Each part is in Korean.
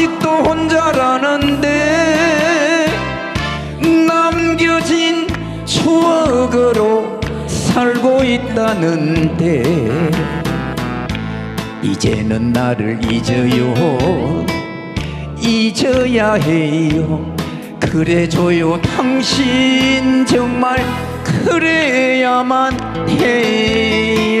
아직도 혼자라는데 남겨진 추억으로 살고 있다는데 이제는 나를 잊어요. 잊어야 해요. 그래줘요. 당신 정말 그래야만 해요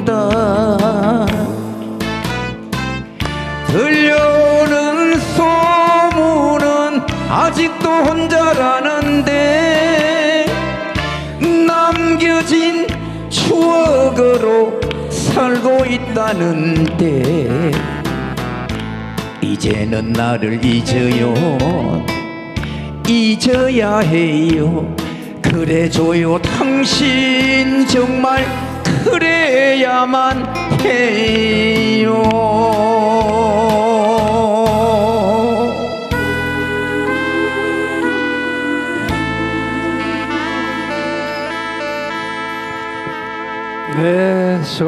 아직도 혼자라는데 남겨진 추억으로 살고 있다는데 이제는 나를 잊어요. 잊어야 해요. 그래줘요. 당신 정말 그래야만 해요 哎，是。